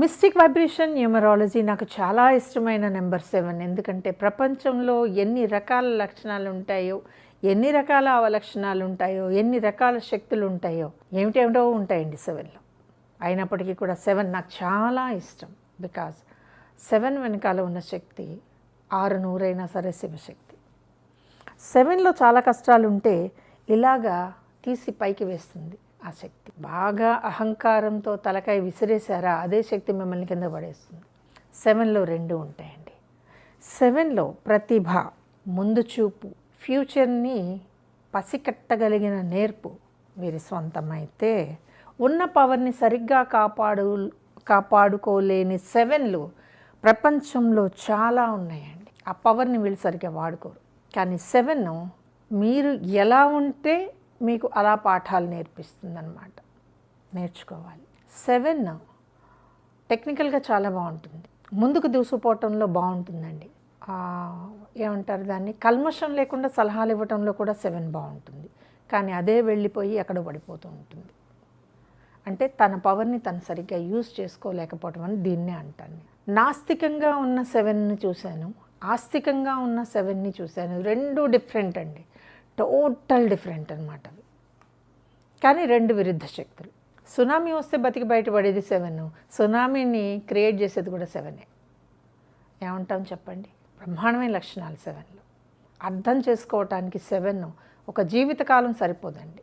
Mystic vibration numerology నాకు చాలా ఇష్టమైన నెంబర్ సెవెన్. ఎందుకంటే ప్రపంచంలో ఎన్ని రకాల లక్షణాలు ఉంటాయో ఎన్ని రకాల అవలక్షణాలు ఉంటాయో ఎన్ని రకాల శక్తులు ఉంటాయో ఏమిటేమిటో ఉంటాయండి సెవెన్లో. అయినప్పటికీ కూడా సెవెన్ నాకు చాలా ఇష్టం. బికాజ్ సెవెన్ వెనకాల ఉన్న శక్తి ఆరు నూరైనా సరే శివశక్తి. సెవెన్లో చాలా కష్టాలు ఉంటే ఇలాగా తీసి పైకి వేస్తుంది. ఆ శక్తి. బాగా అహంకారంతో తలకాయ విసిరేశారా అదే శక్తి మిమ్మల్ని కింద పడేస్తుంది. సెవెన్లో రెండు ఉంటాయండి. సెవెన్లో ప్రతిభ ముందు చూపు ఫ్యూచర్ని పసికట్టగలిగిన నేర్పు. వీరి సొంతమైతే ఉన్న పవర్ని సరిగ్గా కాపాడు కాపాడుకోలేని సెవెన్లు ప్రపంచంలో చాలా ఉన్నాయండి. ఆ పవర్ని వీళ్ళు సరిగ్గా వాడుకోరు. కానీ సెవెన్ మీరు ఎలా ఉంటే మీకు అలా పాఠాలు నేర్పిస్తుందన్నమాట. నేర్చుకోవాలి. సెవెన్ టెక్నికల్గా చాలా బాగుంటుంది. ముందుకు దూసుకుపోవటంలో బాగుంటుందండి. ఏమంటారు దాన్ని? కల్మషం లేకుండా సలహాలు ఇవ్వటంలో కూడా సెవెన్ బాగుంటుంది. కానీ అదే వెళ్ళిపోయి ఎక్కడ పడిపోతూ ఉంటుంది. అంటే తన పవర్ని తను సరిగ్గా యూజ్ చేసుకోలేకపోవటం అని దీన్నే అంటాను. నాస్తికంగా ఉన్న సెవెన్ని చూశాను. ఆస్తికంగా ఉన్న సెవెన్ని చూశాను. రెండు డిఫరెంట్ అండి. టోటల్ డిఫరెంట్ అనమాట అవి కానీ రెండు విరుద్ధ శక్తులు. సునామీ వస్తే బతికి బయటపడేది సెవెన్. సునామీని క్రియేట్ చేసేది కూడా సెవెనే ఏమంటాం చెప్పండి? బ్రహ్మాండమైన లక్షణాలు సెవెన్లో అర్థం చేసుకోవటానికి సెవెన్ ఒక జీవితకాలం సరిపోదండి.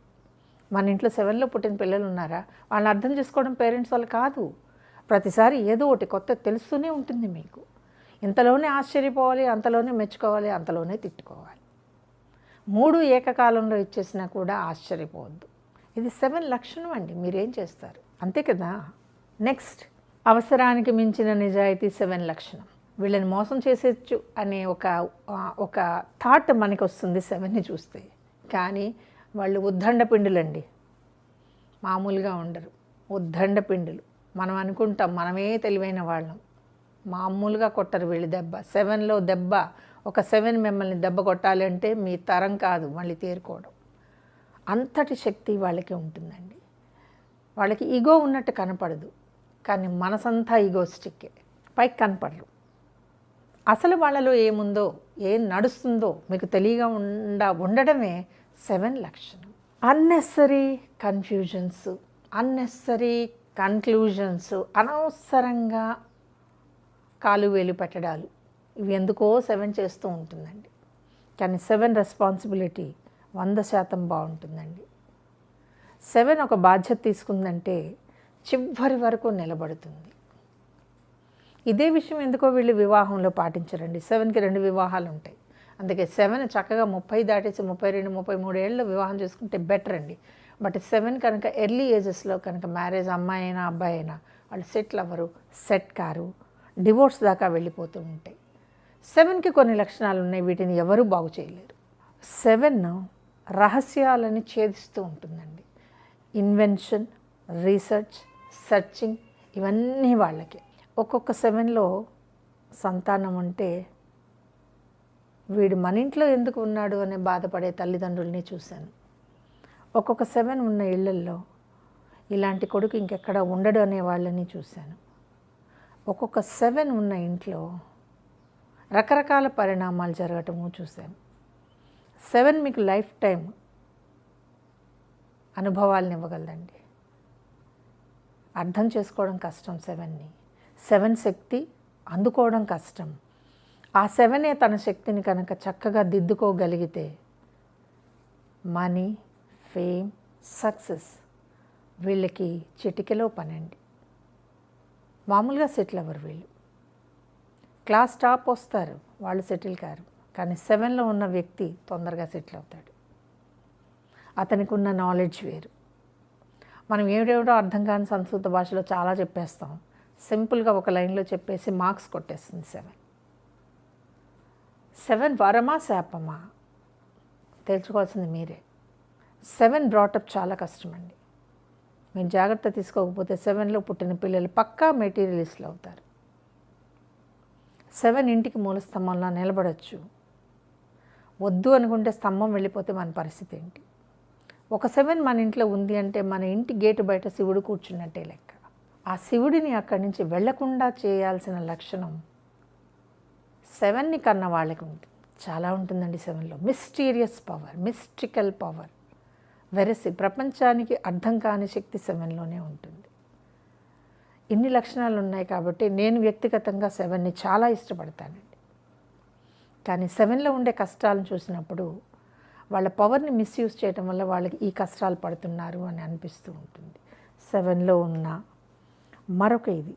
మన ఇంట్లో సెవెన్లో పుట్టిన పిల్లలు ఉన్నారా? వాళ్ళని అర్థం చేసుకోవడం పేరెంట్స్ వాళ్ళు కాదు. ప్రతిసారి ఏదో ఒకటి కొత్త తెలుస్తూనే ఉంటుంది మీకు. ఇంతలోనే ఆశ్చర్యపోవాలి అంతలోనే మెచ్చుకోవాలి అంతలోనే తిట్టుకోవాలి. మూడు ఏకకాలంలో ఇచ్చేసినా కూడా ఆశ్చర్యపోవద్దు. ఇది సెవెన్ లక్షణం అండి మీరేం చేస్తారు? అంతే కదా? నెక్స్ట్ అవసరానికి మించిన నిజాయితీ సెవెన్ లక్షణం. వీళ్ళని మోసం చేసేచ్చు అనే ఒక ఒక థాట్ మనకి వస్తుంది సెవెన్ని చూస్తే. కానీ వాళ్ళు ఉద్దండ పిండులండి. మామూలుగా ఉండరు. ఉద్దండ పిండులు. మనం అనుకుంటాం మనమే తెలివైన వాళ్ళం. మామూలుగా కొట్టరు వీళ్ళు దెబ్బ. సెవెన్లో దెబ్బ ఒక సెవెన్ మిమ్మల్ని దెబ్బ కొట్టాలి అంటే మీ తరం కాదు మళ్ళీ తేరుకోవడం. అంతటి శక్తి వాళ్ళకి ఉంటుందండి. వాళ్ళకి ఈగో ఉన్నట్టు కనపడదు కానీ మనసంతా ఈగో స్టిక్కే పైకి కనపడరు. అసలు వాళ్ళలో ఏముందో ఏం నడుస్తుందో మీకు తెలియగా ఉండ ఉండడమే సెవెన్ లక్షణం. అన్నెసరీ కన్ఫ్యూజన్స్ అన్నెసరీ కన్క్లూజన్స్ అనవసరంగా కాలు వేలు పెట్టడాలు. ఇవి ఎందుకో సెవెన్ చేస్తూ ఉంటుందండి. కానీ సెవెన్ రెస్పాన్సిబిలిటీ వంద శాతం బాగుంటుందండి. సెవెన్ ఒక బాధ్యత తీసుకుందంటే చివరి వరకు నిలబడుతుంది. ఇదే విషయం ఎందుకో వీళ్ళు వివాహంలో పాటించరండి. సెవెన్కి రెండు వివాహాలు ఉంటాయి అందుకే సెవెన్ చక్కగా ముప్పై దాటేసి ముప్పై రెండు ముప్పై మూడు ఏళ్ళు వివాహం చేసుకుంటే బెటర్ అండి. బట్ సెవెన్ కనుక ఎర్లీ ఏజెస్లో కనుక మ్యారేజ్ అమ్మాయి అయినా అబ్బాయి అయినా వాళ్ళు సెటిల్ అవ్వరు సెట్ కారు డివోర్స్ దాకా వెళ్ళిపోతూ ఉంటాయి. సెవెన్కి కొన్ని లక్షణాలు ఉన్నాయి వీటిని ఎవరూ బాగు చేయలేరు. సెవెన్ రహస్యాలని ఛేదిస్తూ ఉంటుందండి. ఇన్వెన్షన్ రీసెర్చ్ సెర్చింగ్ ఇవన్నీ వాళ్ళకి. ఒక్కొక్క సెవెన్లో సంతానం ఉంటే వీడు మన ఇంట్లో ఎందుకు ఉన్నాడు అనే బాధపడే తల్లిదండ్రుల్ని చూశాను. ఒక్కొక్క సెవెన్ ఉన్న ఇళ్ళల్లో ఇలాంటి కొడుకు ఇంకెక్కడ ఉండడు అనే వాళ్ళని చూశాను. ఒక్కొక్క సెవెన్ ఉన్న ఇంట్లో రకరకాల పరిణామాలు జరగటము చూసాం సెవెన్ మీకు లైఫ్ టైం అనుభవాలను ఇవ్వగలదండి. అర్థం చేసుకోవడం కష్టం సెవెన్ని. సెవెన్ శక్తి అందుకోవడం కష్టం. ఆ సెవెనే తన శక్తిని కనుక చక్కగా దిద్దుకోగలిగితే మనీ ఫేమ్ సక్సెస్ వీళ్ళకి చిటికెలో పనండి. మామూలుగా సెటిల్ అవ్వరు వీళ్ళు. క్లాస్ టాప్ వస్తారు వాళ్ళు సెటిల్ కారు. కానీ సెవెన్లో ఉన్న వ్యక్తి తొందరగా సెటిల్ అవుతాడు. అతనికి ఉన్న నాలెడ్జ్ వేరు. మనం ఏమిటేమిటో అర్థం కాని సంస్కృత భాషలో చాలా చెప్పేస్తాం. సింపుల్గా ఒక లైన్లో చెప్పేసి మార్క్స్ కొట్టేస్తుంది సెవెన్. సెవెన్ వరమా శాపమా? తెలుసుకోవాల్సింది మీరే. సెవెన్ బ్రాటప్ చాలా కష్టమండి. మీరు జాగ్రత్త తీసుకోకపోతే సెవెన్లో పుట్టిన పిల్లలు పక్కా మెటీరియలిస్ట్లు అవుతారు. సెవెన్ ఇంటికి మూల స్తంభంలో నిలబడచ్చు. వద్దు అనుకుంటే స్తంభం వెళ్ళిపోతే మన పరిస్థితి ఏంటి? ఒక సెవెన్ మన ఇంట్లో ఉంది అంటే మన ఇంటి గేటు బయట శివుడు కూర్చున్నట్టే లెక్క. ఆ శివుడిని అక్కడి నుంచి వెళ్ళకుండా చేయాల్సిన లక్షణం సెవెన్ని కన్న వాళ్ళకి ఉంటుంది చాలా ఉంటుందండి సెవెన్లో. మిస్టీరియస్ పవర్ మిస్టికల్ పవర్ వెరసి ప్రపంచానికి అర్థం కాని శక్తి సెవెన్లోనే ఉంటుంది. ఇన్ని లక్షణాలు ఉన్నాయి కాబట్టి నేను వ్యక్తిగతంగా సెవెన్ని చాలా ఇష్టపడతానండి. కానీ సెవెన్లో ఉండే కష్టాలను చూసినప్పుడు వాళ్ళ పవర్ని మిస్యూజ్ చేయటం వల్ల వాళ్ళకి ఈ కష్టాలు పడుతున్నారు అని అనిపిస్తూ ఉంటుంది. సెవెన్లో ఉన్న మరొక ఇది.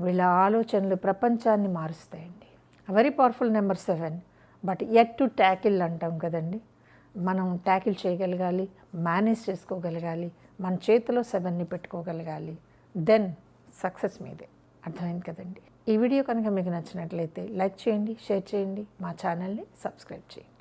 వీళ్ళ ఆలోచనలు ప్రపంచాన్ని మారుస్తాయండి. Very powerful number seven but at to tackle అంటాం కదండి. మనం ట్యాకిల్ చేయగలగాలి మేనేజ్ చేసుకోగలగాలి మన చేతిలో సెవెన్ని పెట్టుకోగలగాలి. దెన్ సక్సెస్ మీదే. అర్థమైంది కదండి. ఈ వీడియో కనుక మీకు నచ్చినట్లయితే లైక్ చేయండి షేర్ చేయండి మా ఛానల్ని సబ్స్క్రైబ్ చేయండి.